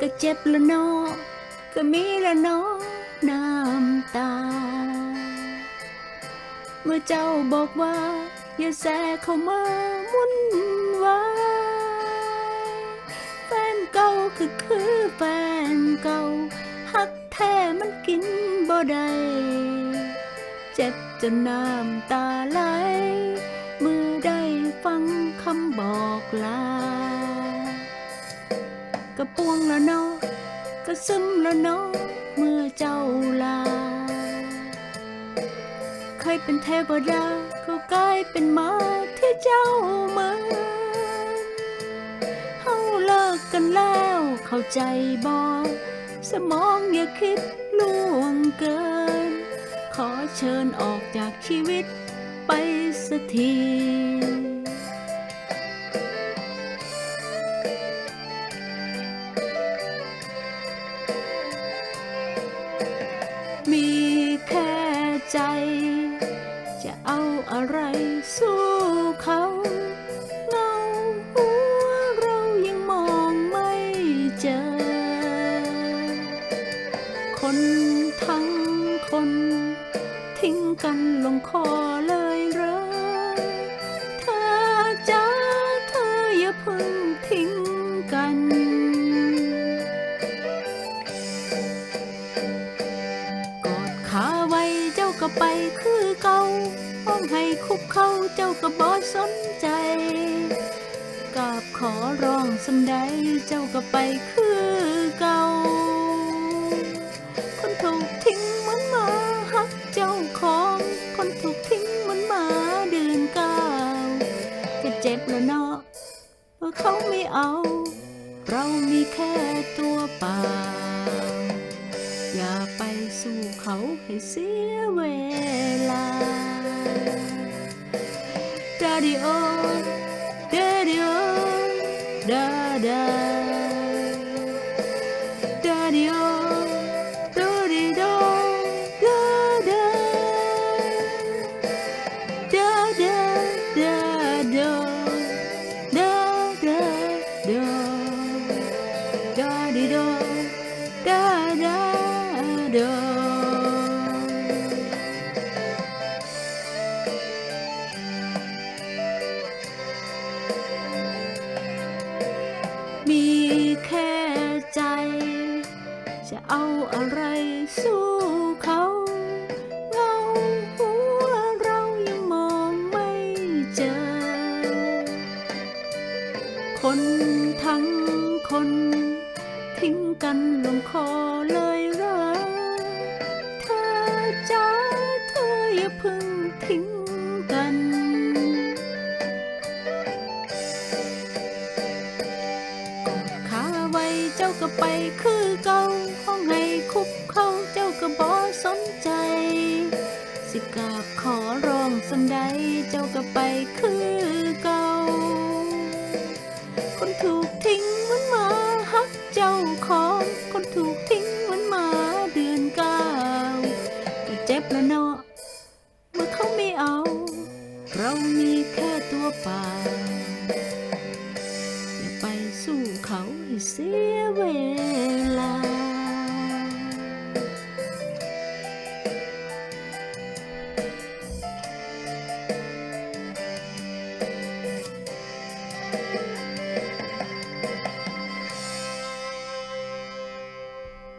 ก็เจ็บละเนอก็มีละเนอน้ำตา เมื่อเจ้าบอกว่า อย่าแสเข้ามามุ่นวายแฟนเก่าคือคือแฟนเก่าหักแท้มันกินบ่ได้ เจ็บจนน้ำตาไหล ซึมและเนอเมื่อเจ้าลา เคยเป็นเทวดาก็กลายเป็นมาที่เจ้าเมือนเฮาเลิกกันแล้วเข้าใจบอสมองอย่าคิดล่วงเกิน ขอเชิญออกจากชีวิตไปสักที ใจ จะเอาอะไรสู้เขาเงาหัวเรายังมองไม่เจอ คนทั้งคน ทิ้งกันลงคอเลย ก็ไปคือเก่าห้องให้คุกเข้าเจ้าก็บอสนใจกราบขอร้องสำใดเจ้าก็ไปคือเก่า คนถูกทิ้งเหมือนหมาหักเจ้าของ คนถูกทิ้งเหมือนหมาเดินก้าวก็เจ็บแล้วเนาะเมื่อเขาไม่เอา เรามีแค่ตัวเปล่า ไปสู้เขาให้เสียเวลา แค่ใจ จะเอาอะไรสู้เขาเงาหัวเรายังมองไม่เจอ คนทั้งคน ทิ้งกันลงคอเลยเหรอเธอจ้าเธออย่าเพิ่งทิ้งกัน คือเก่าห้องให้คุกเข้าเจ้าก็บอสนใจ สิกราบขอร้องสำใดเจ้าก็ไปคือเก่า คนถูกทิ้งเหมือนหมาหักเจ้าของคนถูกทิ้งเหมือนหมาเดือนเก้าก็เจ็บแล้วเนาะเมื่อเขาไม่เอา เรามีแค่ตัวเปล่า สู่เขาให้เสียเวลา